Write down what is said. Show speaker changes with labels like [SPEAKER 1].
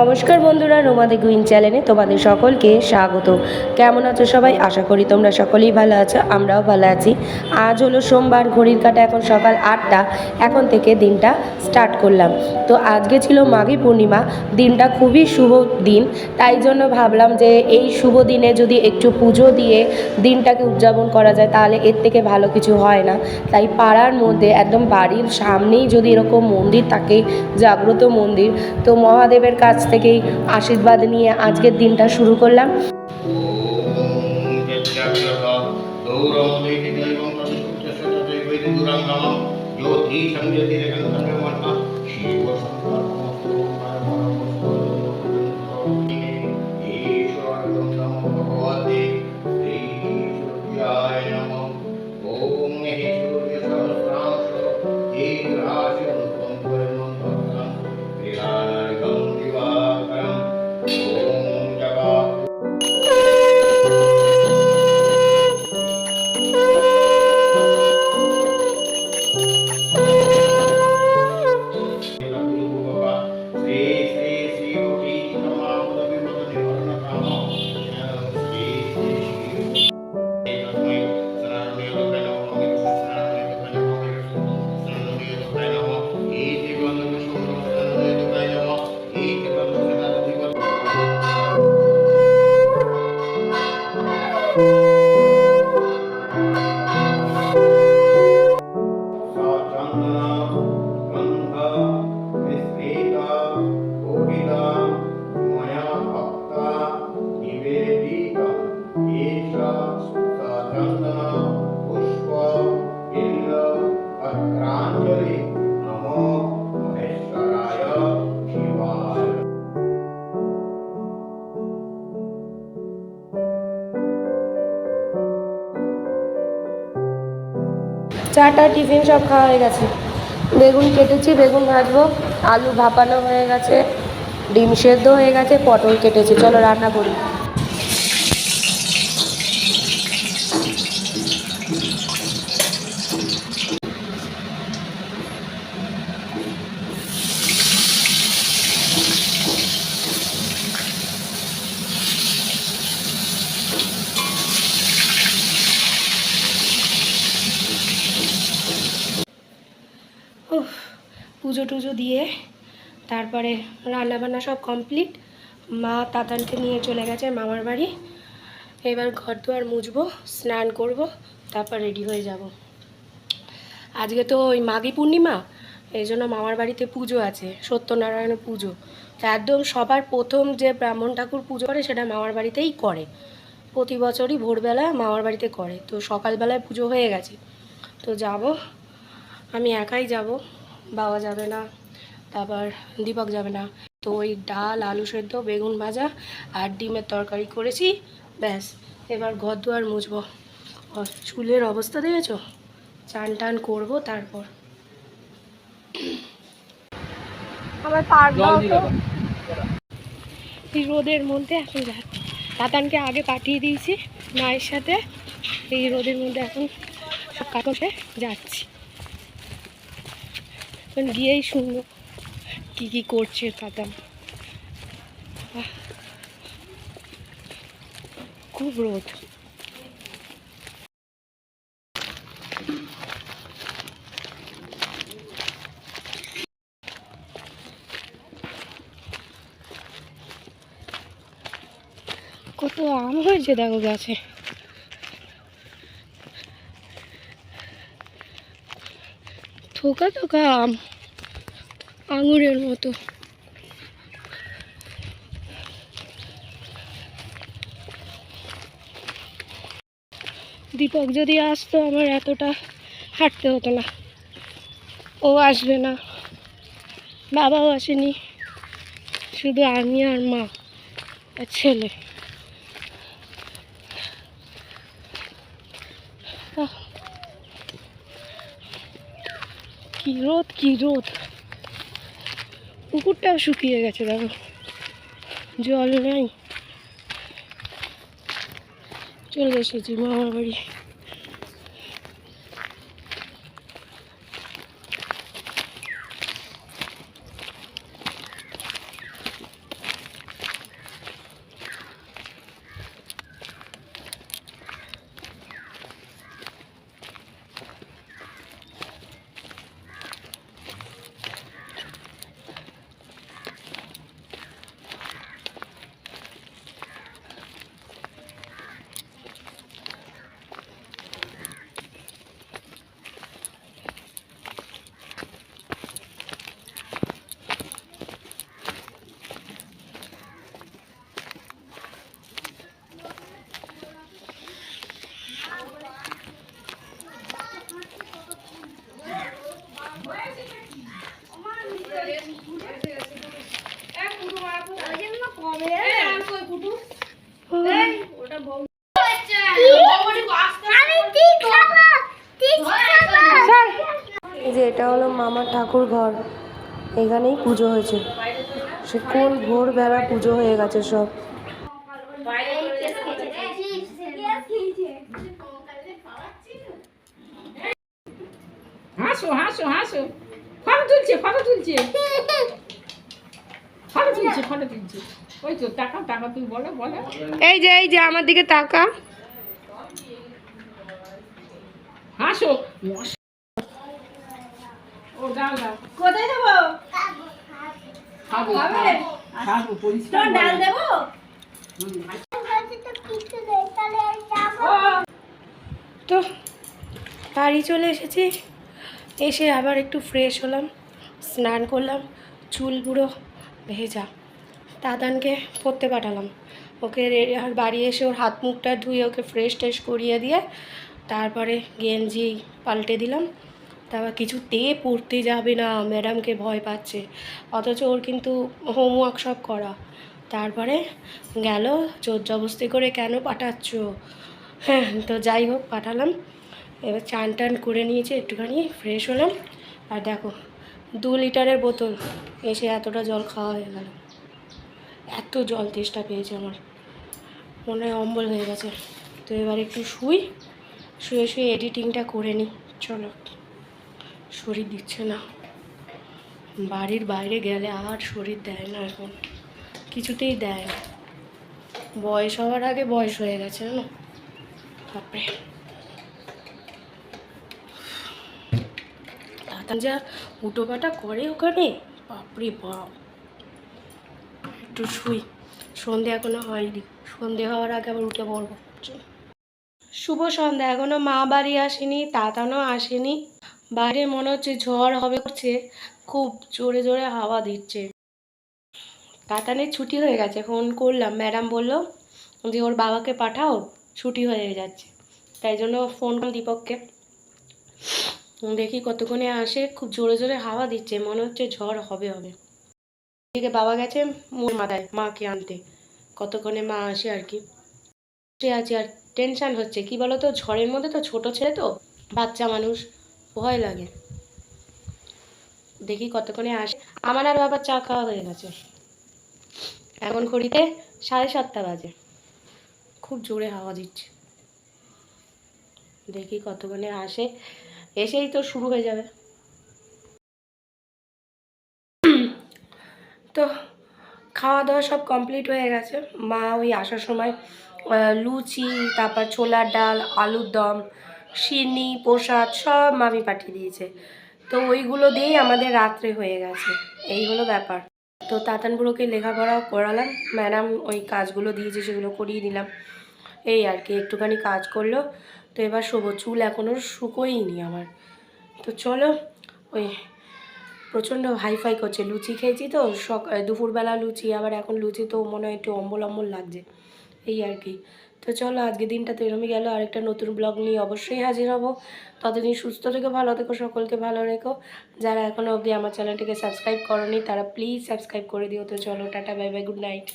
[SPEAKER 1] নমস্কার বন্ধুরা রোমাদে গুইন চ্যানেলে তোমাদের সকলকে স্বাগত। কেমন আছো সবাই? আশা করি তোমরা সকলেই ভালো আছো, আমরাও ভালো আছি। আজ হলো সোমবার, ঘড়ির কাটা, এখন সকাল আটটা, এখন থেকে দিনটা স্টার্ট করলাম। তো আজকে ছিল মাঘী পূর্ণিমা, দিনটা খুবই শুভ দিন, তাই জন্য ভাবলাম যে এই শুভ দিনে যদি একটু পুজো দিয়ে দিনটাকে উদযাপন করা যায়, তাহলে এর থেকে ভালো কিছু হয় না। তাই পাড়ার মধ্যে, একদম বাড়ির সামনেই যদি এরকম মন্দির থাকে, জাগ্রত মন্দির, তো মহাদেবের কাছ থেকেই আশীর্বাদ নিয়ে আজকের দিনটা শুরু করলাম চাটা, টিফিন সব খাওয়া হয়ে গেছে। বেগুন কেটেছি, বেগুন ভাজবো, আলু ভাপানো হয়ে গেছে, ডিম সেদ্ধ হয়ে গেছে, পটল কেটেছে। চলো রান্না করি। পুজো টুজো দিয়ে তারপরে রান্নাবান্না সব কমপ্লিট মা তাতানকে নিয়ে চলে গেছে মামার বাড়ি। এবার ঘর দুয়ার মুছবো, স্নান করব, তারপর রেডি হয়ে যাব। আজকে তো ওই মাঘী পূর্ণিমা, এই জন্য মামার বাড়িতে পুজো আছে সত্যনারায়ণের পুজো। তো একদম সবার প্রথম যে ব্রাহ্মণ ঠাকুর পুজো করে সেটা মামার বাড়িতেই করে। প্রতি বছরই ভোরবেলা মামার বাড়িতে করে। তো সকালবেলায় পুজো হয়ে গেছে। তো যাব, আমি একাই যাব। বাবা যাবে না তারপর দীপক যাবে না। তো ওই ডাল আলু সেদ্ধ বেগুন ভাজা আর ডিমের তরকারি করেছি ব্যাস। এবার ঘর দুয়ার মুছবো। আর চুলের অবস্থা দেখেছ? চান টান করব তারপর। এই রোদের মধ্যে এখন যাচ্ছি তাতানকে আগে পাঠিয়ে দিয়েছি মায়ের সাথে। এই রোদের মধ্যে এখন সব কাকসে যাচ্ছি। এখন গিয়েই শুনব কি কি করছে আহ, খুব রোদ। কত আম হয়েছে দেখো গাছে। থোকা থোকা আম। আঙুরের মতো। দীপক যদি আসতো, আমার এতটা হাঁটতে হতো না। ও আসবে না। বাবাও আসেনি। শুধু আমি আর মা আর ছেলে। কি রোদ কি রোদ। পুকুরটাও শুকিয়ে গেছে দেখো। জল নাই। চলে এসেছি মামার বাড়ি এই যে এটা হলো মামার ঠাকুর ঘর এখানেই পুজো হয়েছে। সে কোন ভোরবেলা পুজো হয়ে গেছে সব।
[SPEAKER 2] হাসো হাসো হাসো। ফটো তুলছে ফটো তুলছে। ফটো তুলছে ফটো তুলছে। ওই তো টাকা টাকা তুই বলো বলো।
[SPEAKER 1] এই যে এই যে আমার দিকে তাকা।
[SPEAKER 2] হাসো। ও দাও দাও।
[SPEAKER 3] কোথায় দেবো?
[SPEAKER 2] খাব খাব? পরিষ্কার
[SPEAKER 3] ডাল দেবো?
[SPEAKER 1] তো বাড়ি চলে এসেছি। এসে আবার একটু ফ্রেশ হলাম স্নান করলাম চুল পুরো ভেজা। দাদানকে পড়তে পাঠালাম। ওকে আর বাড়ি এসে ওর হাত মুখটা ধুয়ে ওকে ফ্রেশ ট্রেশ করিয়ে দিয়ে তারপরে গেঞ্জি পাল্টে দিলাম। তারপর কিছুতে পড়তে যাবে না ম্যাডামকে ভয় পাচ্ছে। অথচ ওর কিন্তু হোমওয়ার্ক সব করা। তারপরে গেল জোর জবস্তি করে কেন পাঠাচ্ছ? হ্যাঁ তো যাই হোক, পাঠালাম। এবার চান টান করে নিয়েছে, একটুখানি ফ্রেশ হলাম। আর দেখো, দু লিটারের বোতল, এসে এতটা জল খাওয়া হয়ে গেল। এত জল তেষ্টা পেয়েছে আমার। মনে হয় অম্বল হয়ে গেছে। তো এবার একটু শুই, শুয়ে শুয়ে এডিটিংটা করে নিই। চলো। শরীর দিচ্ছে না। বাড়ির বাইরে গেলে আর শরীর দেয় না এখন। কিছুতেই দেয় না। বয়স হওয়ার আগে বয়স হয়ে গেছে না দাদা যা উটো পাটা করে ওখানে, বাপরে বাপ। একটু শুই। সন্ধে এখনও হয়নি। সন্ধে হওয়ার আগে আবার উঠে পড়ব। শুভ সন্ধ্যা। এখনও মা বাড়ি আসেনি, তাতানো আসেনি। বাইরে মনে হচ্ছে ঝড় হবে, করছে, খুব জোরে জোরে হাওয়া দিচ্ছে। তাতানের ছুটি হয়ে গেছে, ফোন করলাম, ম্যাডাম বলল যে ওর বাবাকে পাঠাও, ছুটি হয়ে যাচ্ছে। তাই জন্য ফোন দীপককে। দেখি কতক্ষণে আসে, খুব জোরে জোরে হাওয়া দিচ্ছে, মনে হচ্ছে ঝড় হবে হবে। এদিকে বাবা গেছে মোর মাথায়, মাকে আনতে। কতক্ষণে মা আসে আর কি। বসে আছি আর টেনশন হচ্ছে। কি বলো তো ঝড়ের মধ্যে তো ছোট ছেলে তো, বাচ্চা মানুষ। ভয় লাগে। দেখি কতক্ষণে আসে। আমার আর বাবার চা খাওয়া হয়ে গেছে। এখন ঘড়িতে সাড়ে সাতটা বাজে। খুব জোরে হাওয়া দিচ্ছে। দেখি কতক্ষণে আসে। এসেই তো শুরু হয়ে যাবে। তো খাওয়া দাওয়া সব কমপ্লিট হয়ে গেছে। মা ওই আসার সময় লুচি, তারপর ছোলার ডাল, আলুর দম সিন্নি, প্রসাদ সব মামি পাঠিয়ে দিয়েছে। তো ওইগুলো দিয়েই আমাদের রাত্রে হয়ে গেছে। এই হলো ব্যাপার। তো তাতানপুরোকে লেখাপড়া করালাম। ম্যাডাম ওই কাজগুলো দিয়েছে, সেগুলো করিয়ে দিলাম। এই আর কি, একটুখানি কাজ করল। তো এবার শোবো, চুল এখনও শুকোইনি আমার। তো চলো, ওই প্রচণ্ড হাইফাই করছে। লুচি খেয়েছি তো, সক, দুপুরবেলা লুচি, আবার এখন লুচি তো মনে হয় একটু অম্বল অম্বল লাগছে। এই আর কি। তো চলো, আজকে দিনটা তো এরমই গেল। আরেকটা নতুন ব্লগ নিয়ে অবশ্যই হাজির হব। ততদিন সুস্থ থেকো, ভালো থেকো, সকলকে ভালো রেখো। যারা এখনও অবধি আমার চ্যানেলটিকে সাবস্ক্রাইব করনি, তারা প্লিজ সাবস্ক্রাইব করে দিও। তো চলো, tata bye bye good night